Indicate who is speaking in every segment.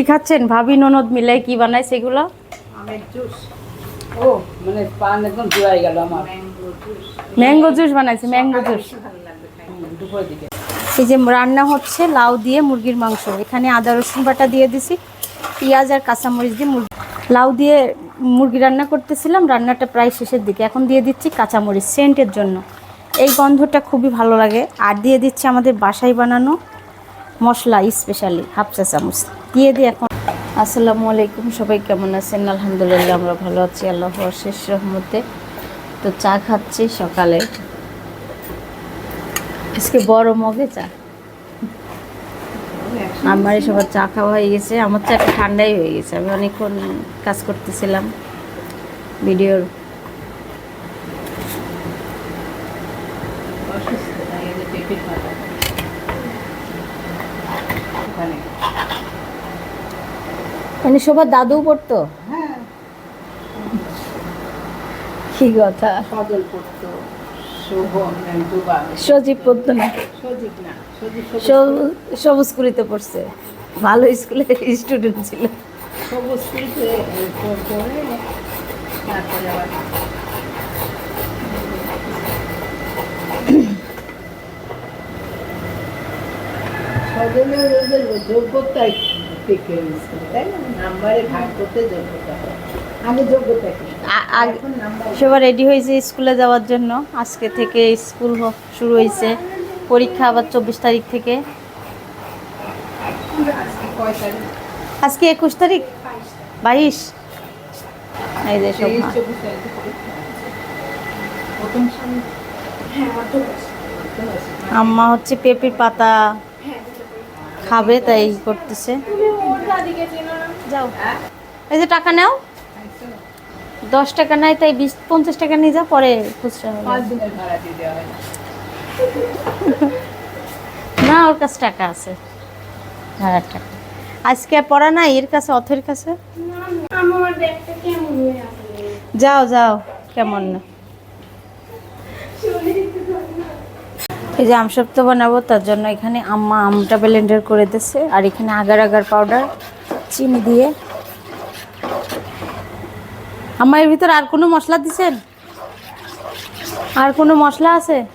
Speaker 1: কি খাচ্ছেন? ভাবি ননদ মিলে কি বানায় সেগুলো?
Speaker 2: আমের জুস। ও মানে পান একদম জুড়াই গেল আমার।
Speaker 1: Mango juice. বানাইছে ম্যাঙ্গো জুস।
Speaker 2: দুপুরের দিকে।
Speaker 1: এই যে রান্না হচ্ছে লাউ দিয়ে মুরগির মাংস। এখানে আদা রসুন বাটা দিয়ে দিছি পেঁয়াজ আর কাঁচামরিচ দিয়ে মুরগি। লাউ দিয়ে মুরগি রান্না করতেছিলাম রান্নাটা প্রায় শেষের দিকে। এখন দিয়ে দিচ্ছি কাঁচামরিচ সেন্টের জন্য। এই গন্ধটা খুবই ভালো লাগে। আর দিয়ে দিচ্ছি আমাদের বাসায় বানানো মশলা স্পেশালি হাফ চা চামচ। দিয়ে দিই এখন। আসসালামু আলাইকুম, সবাই কেমন আছেন? আলহামদুলিল্লাহ, আমরা ভালো আছি আল্লাহ শেষ রহমতে। তো চা খাচ্ছি সকালে। আজকে বড় মগে চা। আমার সবার চা খাওয়া হয়ে গেছে। আমার চা ঠান্ডাই হয়ে গেছে। আমি অনেকক্ষণ কাজ করতেছিলাম। ভিডিওর
Speaker 2: অসুস্থ তাই এই যে পেঁপের পাতা ওখানে
Speaker 1: মানে সবার দাদু পড়তো?
Speaker 2: হ্যাঁ।
Speaker 1: কি কথা?
Speaker 2: সজল পড়তো
Speaker 1: সজীব পড়তো না?
Speaker 2: সবুজ
Speaker 1: স্কুলিতে পড়ছে। ভালো স্কুলে স্টুডেন্ট ছিল।
Speaker 2: সবুজ ফুলতে তারপরে আবার সজলের ওদের যোগ্যতাই টিকে তাই না? নাম্বারে ভাগ করতে যোগ্যতা হয়। আগে যোগ্যতা কি?
Speaker 1: সবার রেডি হয়েছে স্কুলে যাওয়ার জন্য। আজকে থেকে স্কুল শুরু হয়েছে। পরীক্ষা আবার চব্বিশ তারিখ থেকে।
Speaker 2: আজকে
Speaker 1: একুশ তারিখ? বাইশ। এই যে সব আম্মা হচ্ছে পেঁপের পাতা। খাবে তাই করতেছে। যাও। এই যে টাকা নাও। দশ টাকা নাই তাই বিশ পঞ্চাশ টাকা নিয়ে যাও পরে খুচরা
Speaker 2: হয়।
Speaker 1: না ওর কাছে টাকা আছে। হাজার টাকা। আজকে পড়া নাই এর কাছে অথের কাছে? যাও যাও কেমন না। এই যে আমসপ্ত বানাবো তার জন্য এখানে আম্মা আমটা ব্লেন্ডার করে দিচ্ছে আর এখানে আগার আগার পাউডার চিনি দিয়ে। আম্মা এর ভিতর আর কোনো মশলা দিছেন? আর কোনো মশলা আছে?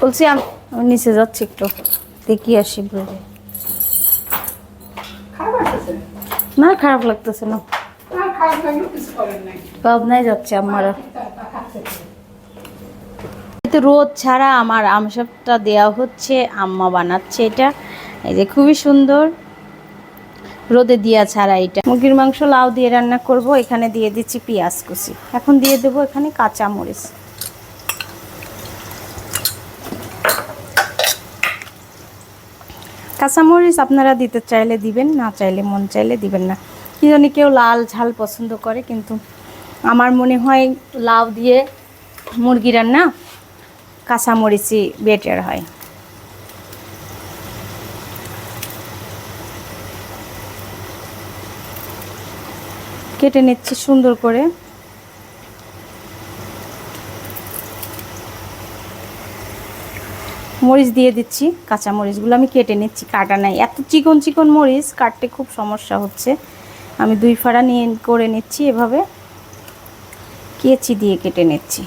Speaker 1: বলছি আম- নিচে যাচ্ছি একটু। দেখি আসি বলে না খারাপ লাগতেছে না।
Speaker 2: নাই।
Speaker 1: যাচ্ছে আমারা তো রোদ ছাড়া আমার আমসবটা দেওয়া হচ্ছে, আম্মা বানাচ্ছে এটা। এই যে খুবই সুন্দর। রোদে দিয়া ছাড়া এটা। মুরগির মাংস লাউ দিয়ে রান্না করব, এখানে দিয়ে দিচ্ছি পেঁয়াজ কুচি। এখন দিয়ে দেবো এখানে কাঁচা মরিচ কাঁচামরিচ আপনারা দিতে চাইলে দিবেন, না চাইলে মন চাইলে দিবেন না। কি জানি কেউ লাল ঝাল পছন্দ করে, কিন্তু আমার মনে হয় লাউ দিয়ে মুরগি রান্না কাঁচামরিচই বেটার হয়। কেটে নিচ্ছি সুন্দর করে। মরিচ দিয়ে দিচ্ছি কাঁচা মরিচগুলো আমি কেটে নিচ্ছি, কাটা নাই। এত চিকন চিকন মরিচ, কাটতে খুব সমস্যা হচ্ছে। আমি দুই ফাড়া নিয়ে, করে নিচ্ছি এভাবে। কেচি দিয়ে কেটে নিচ্ছি।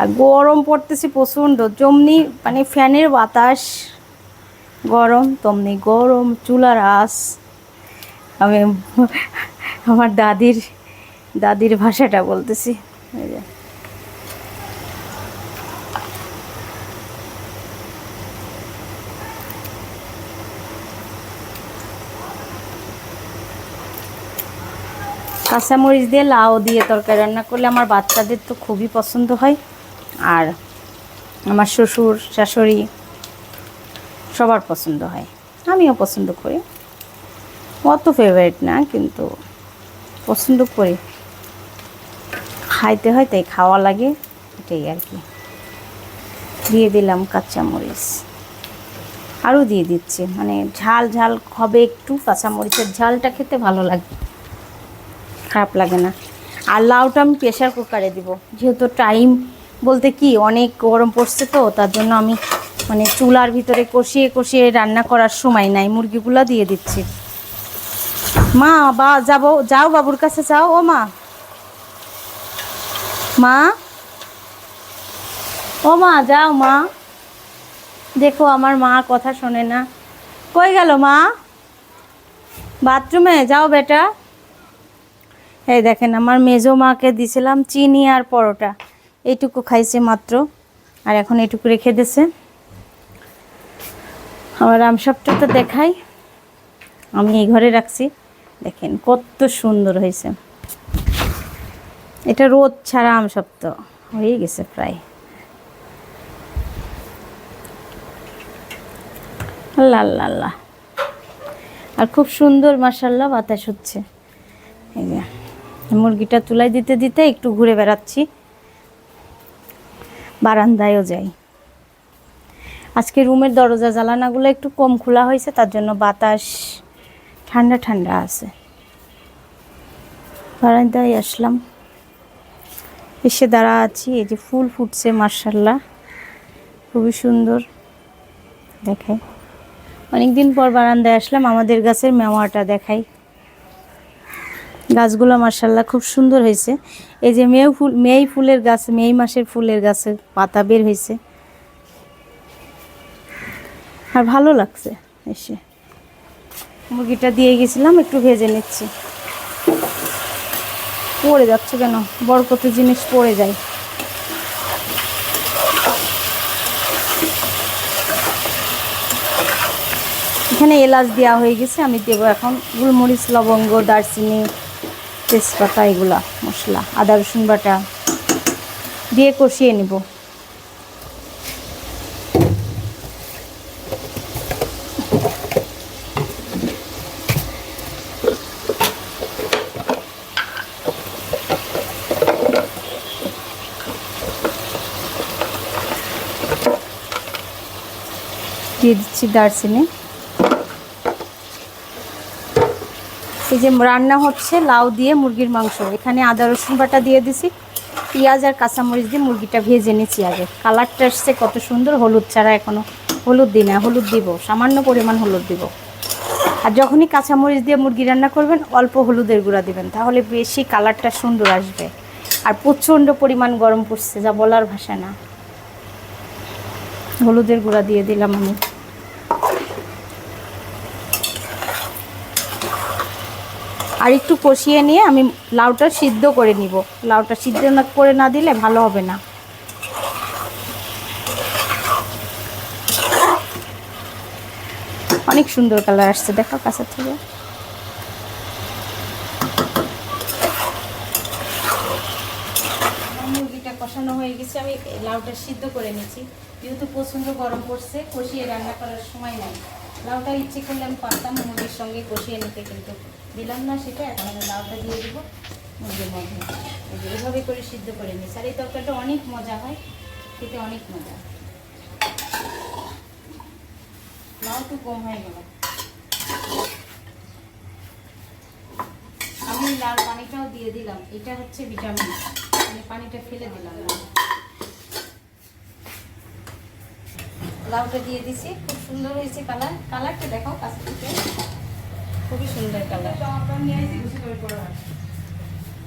Speaker 1: আর গরম পড়তেছে প্রচণ্ড। যেমনি মানে ফ্যানের বাতাস, গরম, তেমনি গরম, চুলার আস আমি আমার দাদির দাদির ভাষাটা বলতেছি। কাঁচামরিচ দিয়ে লাউ দিয়ে তরকারি রান্না করলে আমার বাচ্চাদের তো খুবই পছন্দ হয়। আর আমার শ্বশুর, শাশুড়ি সবার পছন্দ হয়। আমিও পছন্দ করি। অত ফেভারিট না, কিন্তু পছন্দ করি। খাইতে হয় তাই খাওয়া লাগে, এটাই আর কি। দিয়ে দিলাম কাঁচামরিচ। আরও দিয়ে দিচ্ছে। মানে ঝাল ঝাল হবে একটু, কাঁচামরিচের ঝালটা খেতে ভালো লাগে। খারাপ লাগে না। আর লাউটা আমি প্রেশার কুকারে দিব। যেহেতু টাইম বলতে কি, অনেক গরম পড়ছে তো, তার জন্য আমি মানে চুলার ভিতরে কষিয়ে কষিয়ে রান্না করার সময় নাই, মুরগিগুলো দিয়ে দিচ্ছি। মা, বা, যাব, যাও বাবুর কাছে, যাও, ও মা। মা? ও মা, যাও মা। দেখো, আমার মা কথা শোনে না। কই গেল মা? বাথরুমে, যাও বেটা। এই দেখেন, আমার মেজো মাকে দিছিলাম চিনি আর পরোটা। এইটুকু খাইছে মাত্র, আর এখন এটুকু রেখে দিছে। আমার আমসবটা তো দেখাই, আমি এই ঘরে রাখছি। দেখেন কত সুন্দর হয়েছে। এটা রোদ ছাড়া আমসপ্ত হয়ে গেছে প্রায়। আল্লাহ আল্লাহ আল্লাহ। আর খুব সুন্দর মাসাল্লাহ বাতাস হচ্ছে। মুরগিটা তুলাই দিতে দিতে একটু ঘুরে বেড়াচ্ছি। বারান্দায়ও যাই। আজকে রুমের দরজা জ্বালানাগুলো একটু কম খোলা হয়েছে, তার জন্য বাতাস ঠান্ডা ঠান্ডা আছে। বারান্দায় আসলাম। এসে দাঁড়া আছি, এই যে ফুল ফুটছে মার্শাল্লাহ খুবই সুন্দর। দেখাই। অনেকদিন পর বারান্দায় আসলাম, আমাদের গাছের মেওয়াটা দেখাই। গাছগুলো মার্শাল্লাহ খুব সুন্দর হয়েছে। এই যে মেয়ে ফুল মেয়ে ফুলের গাছ মেয়ে মাসের ফুলের গাছে পাতা বের হয়েছে। আর ভালো লাগছে এসে। মুরগিটা দিয়ে গেছিলাম, একটু ভেজে নিচ্ছি। পড়ে যাচ্ছে কেন? বড় কত জিনিস পড়ে যায়। এখানে এলাচ দেওয়া হয়ে গেছে, আমি দেবো এখন গোলমরিচ, লবঙ্গ, দারচিনি তেজপাতা এগুলা মশলা আদা রসুন বাটা দিয়ে কষিয়ে নিব। দিয়ে দিচ্ছি দারচিনি। এই যে রান্না হচ্ছে লাউ দিয়ে মুরগির মাংস। এখানে আদা, রসুন বাটা দিয়ে দিছি। পেঁয়াজ আর কাঁচামরিচ দিয়ে মুরগিটা ভেজে নিচ্ছি আগে। কালারটা আসছে কত সুন্দর, হলুদ ছাড়া এখনও হলুদ দিই না, হলুদ দিব। সামান্য পরিমাণ হলুদ দিব। আর যখনই কাঁচামরিচ দিয়ে মুরগি রান্না করবেন, অল্প হলুদের গুঁড়া দিবেন। তাহলে বেশি কালারটা সুন্দর আসবে। আর প্রচণ্ড পরিমাণ গরম পড়ছে, যা বলার ভাষা না। হলুদের গুঁড়া দিয়ে দিলাম আমি। আর একটু কষিয়ে নিয়ে আমি লাউটা সিদ্ধ করে নিব। লাউটা সিদ্ধ না করে না দিলে ভালো হবে না। অনেক সুন্দর কালার আসছে, দেখো কাছের থেকে। মুরগিটা কষানো হয়ে গেছে, আমি লাউটা সিদ্ধ করে নিয়েছি। যেহেতু প্রচণ্ড গরম পড়ছে, কষিয়ে রান্না করার সময় নাই। লাউটা ইচ্ছে করলে আমি পারতাম, মুরগির সঙ্গে কষিয়ে নিতে, কিন্তু দিলাম না সেটা, এখন আমি লাউটা দিয়ে দিব, মুরগির মধ্যে। এই যে এভাবে করে সিদ্ধ করে নিয়েছি। আর এই তরকারিটা অনেক মজা হয়, খেতে অনেক মজা। লাউ কম হয়ে গেল। আমি লাল পানিটাও দিয়ে দিলাম। এটা হচ্ছে ভিটামিন। মানে পানিটা ফেলে দিলাম। লাউটা দিয়ে দিছি। খুব সুন্দর হয়েছে কালার। কালারটা দেখাও কাছ থেকে। খুবই সুন্দর কালার।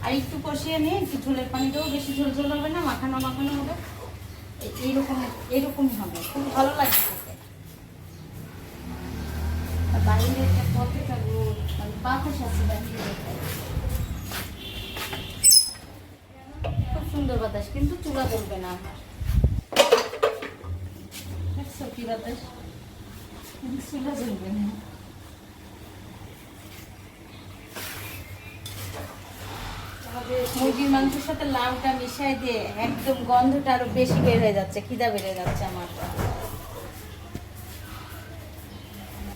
Speaker 1: আর একটু কষিয়ে নিয়ে একটু ঝোলের পানিটাও বেশি ঝোল ঝোল হবে না, মাখানো মাখানো হবে। এই- এইরকম এইরকমই হবে। খুব ভালো লাগছে বাইরে একটা রোদ মানে বাতাস আছে বাইরে। খুব সুন্দর বাতাস, কিন্তু চুলা করবে না। আমার কি বাতাস চুলা জ্বলবে না মুরগির মাংসের সাথে লাউটা মিশাই দিয়ে একদম গন্ধটা আরও বেশি বের হয়ে যাচ্ছে খিদা বেড়ে যাচ্ছে আমার।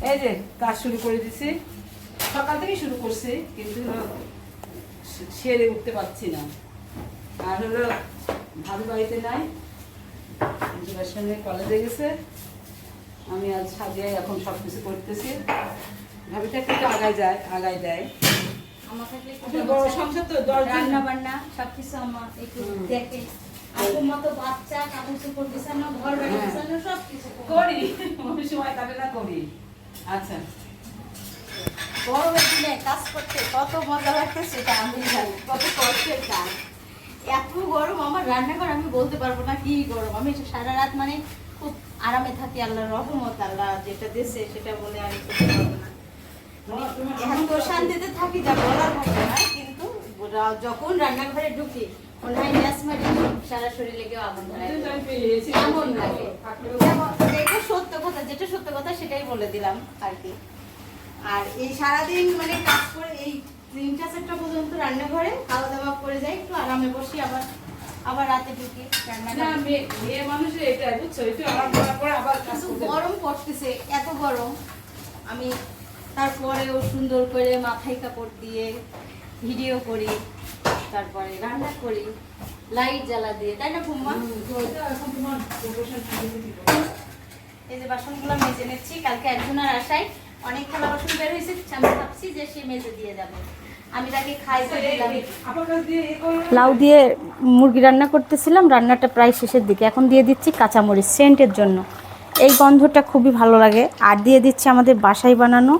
Speaker 3: এই যে কাজ শুরু করে দিছি। সকাল থেকে শুরু করছি কিন্তু সেরে উঠতে পারছি না। আর হলো ভাবি বাড়িতে নাই। জুবার সঙ্গে কলেজে গেছে। আমি আজ সাজিয়ে এখন সব কিছু করতেছি। ভাবিটা একটু আগায় যায় আগায় দেয়।
Speaker 1: আমার থাকলে একটু
Speaker 3: আসলে বড় সংসার তো দশ
Speaker 1: রান্না বান্না সবকিছু আমার একটু দেখে। বাচ্চা কাপড় চোপড় বিছানো ঘর বাড়ি
Speaker 3: হ্যাঁ।
Speaker 1: বিছানো সব কিছু
Speaker 3: করি। সময় না করি। আচ্ছা।
Speaker 1: দিনে কাজ করতে কত মজা লাগে সেটা আমি জানি। কত কষ্টের কাজ। এত গরম আমার রান্নাঘর আমি বলতে পারব না কি গরম। আমি সারা রাত মানে খুব আরামে থাকি আল্লাহর রহমত আল্লাহ যেটা দেশে সেটা বলে আমি করতে পারব না। মানে এত শান্তিতে থাকি যা বলার না কিন্তু যখন রান্নাঘরে ঢুকি মনে হয় গ্যাস মারি সারা শরীরে গিয়ে আগুন লাগে। সত্য কথা যেটা সত্য কথা সেটাই বলে দিলাম আর কি। আর এই সারাদিন মানে কাজ করে এই তিনটা চারটা পর্যন্ত রান্নাঘরে খাওয়া দাওয়া করে যাই একটু আরামে বসি আবার আবার রাতে ঢুকি রান্না
Speaker 3: মেয়ে মেয়ে মানুষের এটা বুঝছ? একটু আরাম করার পরে আবার
Speaker 1: কিন্তু গরম পড়তেছে এত গরম। আমি তারপরেও সুন্দর করে মাথায় কাপড় দিয়ে ভিডিও করি তারপরে রান্না করি লাইট জ্বালা দিয়ে তাই না ফুম্মা এই যে বাসনগুলো মেজে নিচ্ছি কালকে একজনের আশায় অনেক থালা বাসন বের হয়েছে আমি ভাবছি যে সে মেজে দিয়ে যাবে। আমি তাকে লাউ দিয়ে মুরগি রান্না করতেছিলাম রান্নাটা প্রায় শেষের দিকে। এখন দিয়ে দিচ্ছি কাঁচামরিচ সেন্টের জন্য। এই গন্ধটা খুবই ভালো লাগে। আর দিয়ে দিচ্ছি আমাদের বাসায় বানানো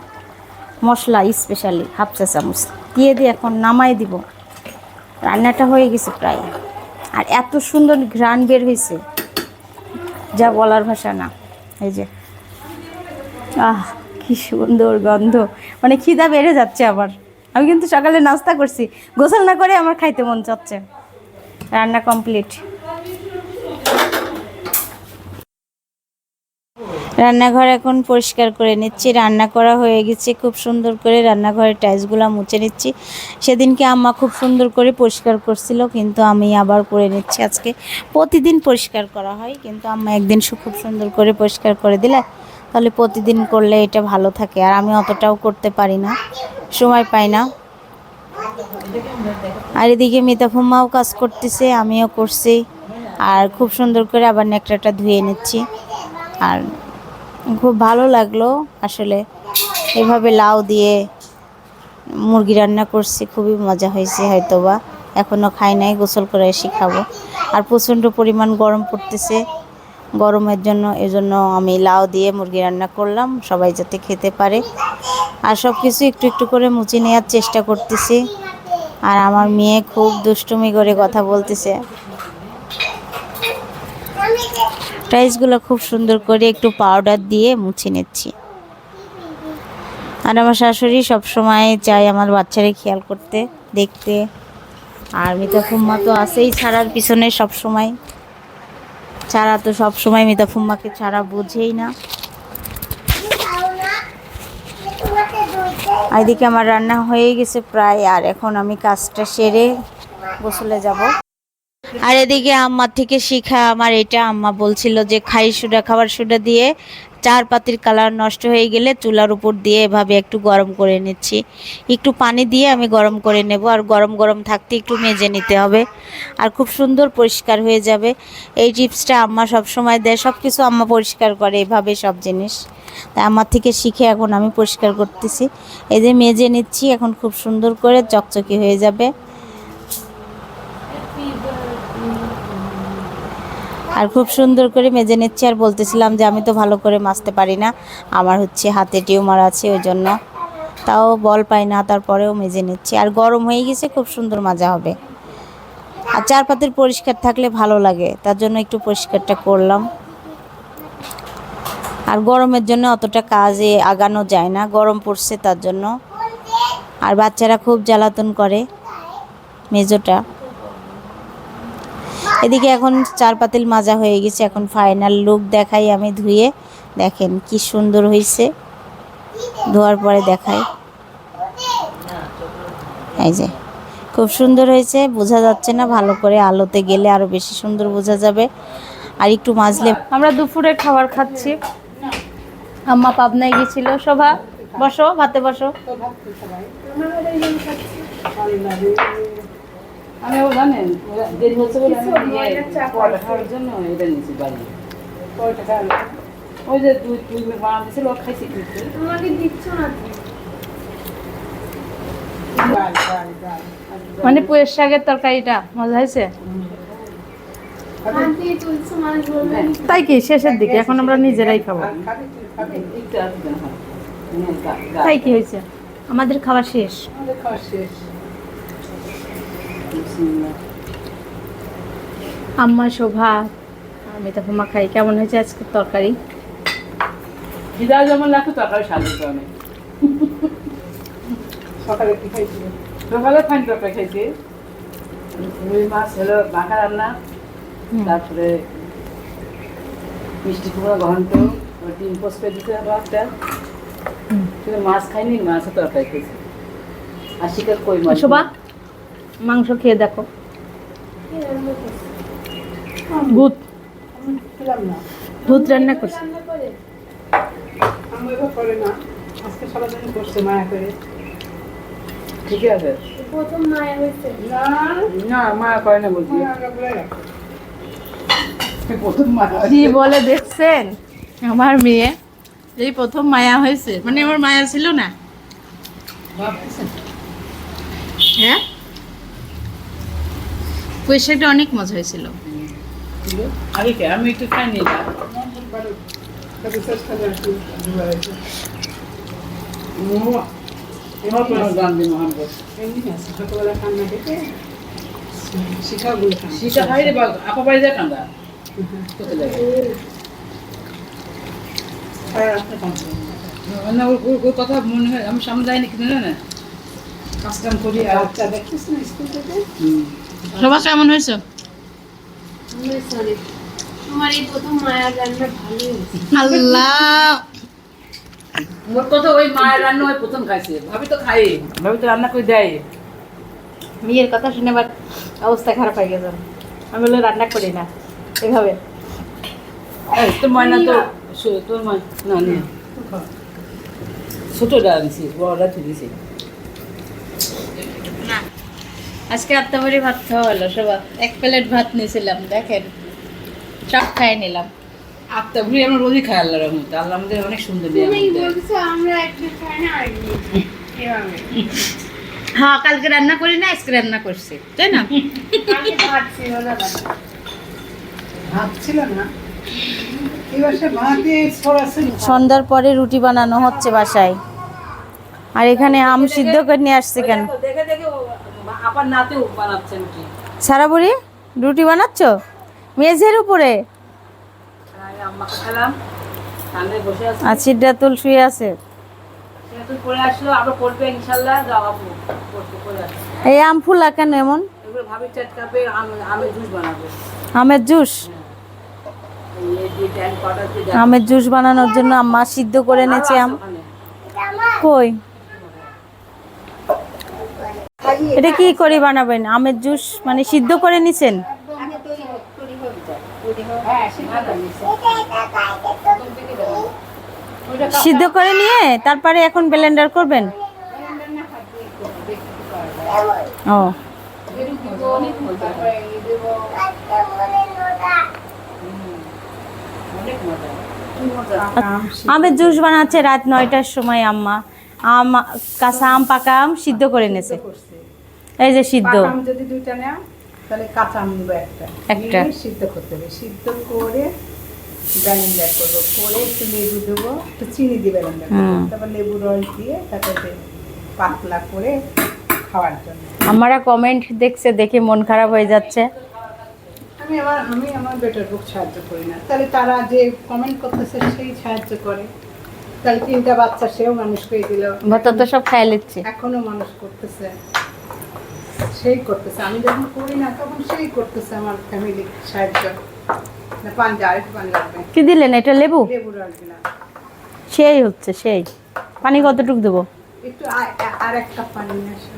Speaker 1: মশলা স্পেশালি হাফ চা চামচ। দিয়ে দিয়ে এখন নামাই দিব। রান্নাটা হয়ে গেছে প্রায়। আর এত সুন্দর ঘ্রাণ বের হয়েছে। যা বলার ভাষা না। এই যে। আহ। কি সুন্দর গন্ধ। মানে খিদা বেড়ে যাচ্ছে আবার। আমি কিন্তু সকালে নাস্তা করছি। গোসল না করে আমার খাইতে মন চাচ্ছে। রান্না কমপ্লিট। রান্নাঘর এখন পরিষ্কার করে নিচ্ছি। রান্না করা হয়ে গেছে। খুব সুন্দর করে রান্নাঘরের টাইলসগুলো মুছে নিচ্ছি। সেদিনকে আম্মা খুব সুন্দর করে পরিষ্কার করছিল, কিন্তু আমি আবার করে নিচ্ছি। আজকে প্রতিদিন পরিষ্কার করা হয়, কিন্তু আম্মা একদিন খুব সুন্দর করে পরিষ্কার করে দিলে তাহলে প্রতিদিন করলে এটা ভালো থাকে। আর আমি অতটাও করতে পারি না। সময় পাই না। আর এদিকে মিতা ফুম্মাও কাজ করতেছে, আমিও করছি। আর খুব সুন্দর করে আবার নেকড়াটা ধুয়ে নিচ্ছি। আর খুব ভালো লাগল আসলে। এভাবে লাউ দিয়ে মুরগি রান্না করছি, খুবই মজা হয়েছে হয়তোবা। এখনও খাই নাই, গোসল করে এসে খাব। আর প্রচণ্ড পরিমাণ গরম পড়তেছে। গরমের জন্য, এজন্য আমি লাউ দিয়ে মুরগি রান্না করলাম, সবাই যাতে খেতে পারে। আর সব কিছু একটু একটু করে মুছে নেওয়ার চেষ্টা করতেছি। আর আমার মেয়ে খুব দুষ্টুমি করে কথা বলতেছে। টাইলসগুলো খুব সুন্দর করে একটু পাউডার দিয়ে মুছে নিচ্ছি। আর আমার শাশুড়ি সবসময় চাই আমার বাচ্চারে খেয়াল করতে, দেখতে। আর মিতা ফুম্মা তো আছেই ছাড়ার পিছনে সব সময়। ছাড়া তো সব সময় মিতা ফুম্মাকে ছাড়া বোঝেই না। এদিকে আমার রান্না হয়ে গেছে প্রায়, আর এখন আমি কাজটা সেরে গোসলে যাব। আর এদিকে আম্মার থেকে শিখা আমার এটা, আম্মা বলছিল যে খাই সুডা, খাবার সুডা দিয়ে চার পাতির কালার নষ্ট হয়ে গেলে চুলার উপর দিয়ে এভাবে একটু গরম করে নিচ্ছি। একটু পানি দিয়ে আমি গরম করে নেব আর গরম গরম থাকতে একটু মেজে নিতে হবে। আর খুব সুন্দর পরিষ্কার হয়ে যাবে। এই টিপসটা আম্মা সব সময় দেয় সব কিছু আম্মা পরিষ্কার করে এভাবে সব জিনিস। তাই আমার থেকে শিখে এখন আমি পরিষ্কার করতেছি। এই যে মেজে নিচ্ছি, এখন খুব সুন্দর করে চকচকে হয়ে যাবে। আর খুব সুন্দর করে মেজে নিচ্ছি আর বলতেছিলাম যে আমি তো ভালো করে মাজতে পারি না। আমার হচ্ছে হাতে টিউমার আছে, ওই জন্য তাও বল পাই না, তারপরেও মেজে নিচ্ছি। আর গরম হয়ে গেছে, খুব সুন্দর মাজা হবে। আর চার পাতের পরিষ্কার থাকলে ভালো লাগে, তার জন্য একটু পরিষ্কারটা করলাম। আর গরমের জন্য অতটা কাজে আগানো যায় না, গরম পড়ছে তার জন্য। আর বাচ্চারা খুব জ্বালাতন করে, মেজোটা। এদিকে এখন চার পাতিল মাজা হয়ে গেছে, এখন ফাইনাল লুক দেখাই আমি ধুয়ে। দেখেন কি সুন্দর হয়েছে ধোয়ার পরে দেখাই। এই যে, খুব সুন্দর হয়েছে, বোঝা যাচ্ছে না, ভালো করে আলোতে গেলে আরও বেশি সুন্দর বোঝা যাবে। আর একটু মাজলে আমরা দুপুরে খাবার খাচ্ছি। আম্মা পাবনায় গেছিল, শোভা, বসো, ভাতে বসো।
Speaker 3: আমি ও জানেন দেরি হচ্ছে বলে আমি পরোটা খাওয়ার জন্য এটা নিয়েছি বাড়ি ওই যে দুই দুই মিনিট বানানো দিয়েছিল ও খাইছি কিন্তু
Speaker 4: আমাকে দিচ্ছ না
Speaker 1: মানে পুয়ের শাকের তরকারিটা মজা হয়েছে?
Speaker 4: মানুষ বলবে
Speaker 1: তাই কি? শেষের দিকে এখন আমরা নিজেরাই খাব।
Speaker 2: তুই
Speaker 3: হয় হ্যাঁ,
Speaker 1: তাই কি হয়েছে? আমাদের খাওয়া শেষ।
Speaker 2: আমাদের খাওয়া শেষ।
Speaker 1: আম্মা শোভা আমি তো হুমা খাই। কেমন হয়েছে আজকে তরকারি?
Speaker 3: খিদা যেমন লাগতো তরকারি স্বাদ হতো অনেক।
Speaker 2: সকালে কি খাইছিল?
Speaker 3: সকালে ফাইন তরকারি খাইছি। রুই মাছ হলো মাখা রান্না। তারপরে মিষ্টি কুমড়া ঘন্ট ওই ডিম পোস্ট করে দিতে হবে একটা। মাছ খাইনি মাছের তরকারি খেয়েছি আর শিকার কই মাছ?
Speaker 1: শোভা মাংস খেয়ে দেখো। ভূত। ভূত রান্না করছে।
Speaker 2: মায়া
Speaker 3: ঠিক আছে
Speaker 2: না
Speaker 3: না মা করে না বলছি।
Speaker 2: মায়া
Speaker 3: মা
Speaker 1: বলে দেখছেন? আমার মেয়ে এই প্রথম মায়া হয়েছে। মানে আমার মায়া ছিল না। হ্যাঁ? পয়সাটা অনেক মজা হয়েছিল।
Speaker 3: কে? আমি একটু খাইনি না।
Speaker 2: তবে চেষ্টা করে একটু দুবার আছে
Speaker 3: এবার কোনো গান দিন মহান করে
Speaker 2: ছোটবেলা কান্না দেখে শিখাগুলো
Speaker 3: খাই রে বাবা আপা বাড়ি যায় কান্দা? কোথায় যায়?
Speaker 2: সারা রাস্তা কাঁদছে
Speaker 3: না ওর ওর- ওর কথা মনে হয় আমি সামনে যাইনি কিন্তু না না কাজ কাম করি আর
Speaker 2: বাচ্চা দেখছিস না স্কুল থেকে?
Speaker 3: হুম।
Speaker 1: সবার কেমন হয়েছে?
Speaker 4: মায়ের রান্না ভালোই হয়েছে।
Speaker 1: আল্লাহ।
Speaker 3: মোর কথা ওই মায়ের রান্না ওই প্রথম খাইছে। ভাবি তো খাই ভাবি তো রান্না করে দেয়।
Speaker 1: মেয়ের কথা শুনে আবার অবস্থা খারাপ হয়ে গেছে। আমি বলে রান্না করি না। এভাবে।
Speaker 3: তোর ময়না তো তোর ময় না বড়টা তুই দিছি
Speaker 1: আজকে আত্মাবাড়ি ভাত খাওয়া হলো সবার এক প্লেট ভাত নিয়েছিলাম দেখেন সব খাই নিলাম।
Speaker 3: আত্মা ঘুরে আমরা রোজই খাই আল্লাহর রহমতে আল্লাহ আমাদের অনেক সুন্দর দিয়ে।
Speaker 4: আমরা একটা খাই না
Speaker 1: হ্যাঁ কালকে রান্না করি না আজকে রান্না করছি তাই না?
Speaker 4: আমি ভাত ছিল না
Speaker 2: ভাত। ছিল না। এবার সে ভাতে ছড়াছে
Speaker 1: সন্ধ্যার পরে রুটি বানানো হচ্ছে বাসায়। আর এখানে আম সিদ্ধ করে নিয়ে আসছে কেন?
Speaker 3: দেখে দেখে ও আপার নাতেও বানাচ্ছে রুটি
Speaker 1: সারা বুড়ি রুটি বানাচ্ছ? মেঝের উপরে। আর সিদ্ধাতুল শুয়ে আছে। এই আম ফুলা কেন এমন?
Speaker 3: আমের জুস দিয়ে
Speaker 1: আমের জুস? বানানোর জন্য আম্মা সিদ্ধ করে এনেছে আম। কই? এটা কি করে বানাবেন? আমের জুস মানে সিদ্ধ করে নিছেন?
Speaker 2: হ্যাঁ
Speaker 1: সিদ্ধ করে নিয়ে তারপরে এখন ব্লেন্ডার করবেন? ও। আমের জুস বানাচ্ছে রাত নয়টার সময় আম্মা। আম কাঁচা আম পাকা আম সিদ্ধ করে নিয়েছে
Speaker 2: করছে
Speaker 1: এই যে সিদ্ধ।
Speaker 2: আম যদি দুইটা নেও তাহলে কাঁচা আম নিবো একটা।
Speaker 1: একটা।
Speaker 2: সিদ্ধ করতে হবে। সিদ্ধ করে ব্যালেন্ডার করব। করে একটু লেবু দেবো। একটু চিনি দিয়ে ব্যালেন্ডার করব। তারপর লেবু রস দিয়ে তারপরে পাতলা করে খাওয়ার জন্য।
Speaker 1: আমারা কমেন্ট দেখছে দেখে মন খারাপ হয়ে যাচ্ছে।
Speaker 2: আমি আমার আমি আমার বেটার বুক সাহায্য করি না। তাহলে তারা যে কমেন্ট করতেছে সেই সাহায্য করে। তাহলে তিনটা বাচ্চা সেও মানুষ করে দিল।
Speaker 1: তো সব খাই লিচ্ছে
Speaker 2: এখনও মানুষ করতেছে। সেই করতেছে। আমি যখন করি না তখন সেই করতেছে আমার ফ্যামিলি সাহায্য। না পান যা আরেকটু পান লাগবে
Speaker 1: কি দিলেন? এটা লেবু? সেই হচ্ছে সেই। পানি কতটুকু দেবো?
Speaker 2: একটু আ- আ- আর এক কাপ পানি নিয়ে আসো।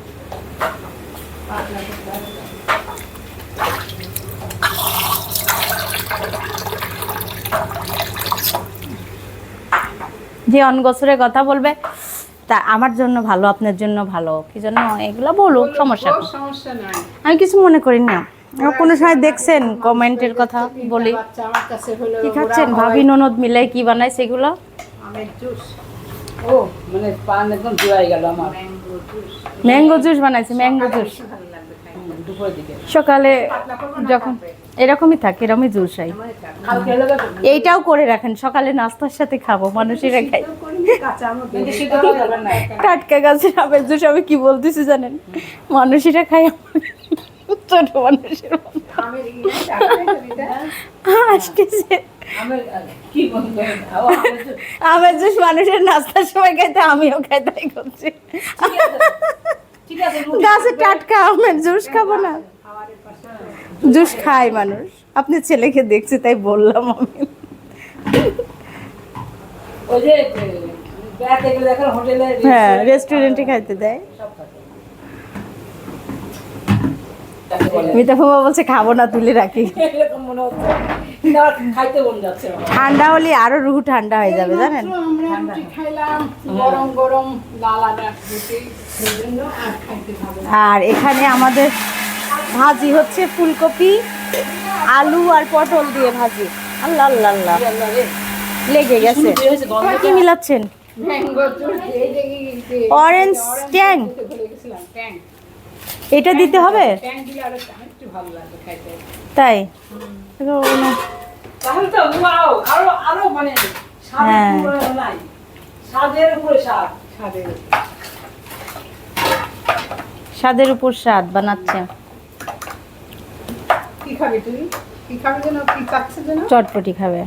Speaker 2: পাতলা পাতলা।
Speaker 1: যে কথা বলবে তা আমার জন্য ভালো আপনার জন্য ভালো কি জন্য এগুলো বলুক সমস্যা আমি কিছু মনে করি না কোনো সময় দেখছেন কমেন্টের কথা বলি? কি খাচ্ছেন? ভাবি ননদ মিলাই কি বানায় সেগুলো?
Speaker 3: ও মানে পান একদম জুয়াই গেল আমার।
Speaker 2: ম্যাঙ্গো জুস
Speaker 1: বানাইছে ম্যাঙ্গো জুস। সকালে যখন এরকমই থাকে এরকমই জুসাই। এইটাও করে রাখেন সকালে নাস্তার সাথে খাব মানুষেরা খাই টাটকা গাছের আমের জুস আমি কি বলতেছি জানেন? মানুষেরা খাই ছোট মানুষের আসতেছে
Speaker 3: আমের জুস।
Speaker 1: মানুষের নাস্তার সময় খাইতে আমিও খাই তাই করছি। গাছের টাটকা আমের জুস খাব না। জুস খায় মানুষ। আপনি ছেলেকে দেখছি তাই বললাম আমি। হ্যাঁ রেস্টুরেন্টে খাইতে দেয়। মিতা ফুমা বলছে খাব না তুলে রাখি। ঠান্ডা হলে আরও রুহু ঠান্ডা হয়ে যাবে জানেন?
Speaker 2: আর
Speaker 1: এখানে আমাদের ভাজি হচ্ছে ফুলকপি আলু আর পটল দিয়ে ভাজি। আল্লাহ আল্লাহ আল্লাহ। লেগে গেছে। কি মিলাচ্ছেন? অরেঞ্জ ট্যাং এটা দিতে হবে? তাই?
Speaker 3: মানে
Speaker 1: হ্যাঁ। স্বাদের উপর স্বাদ বানাচ্ছে।
Speaker 2: কি খাবে তুই? কি খাবে যেন? কি চাচ্ছে যেন?
Speaker 1: চটপটি খাবে।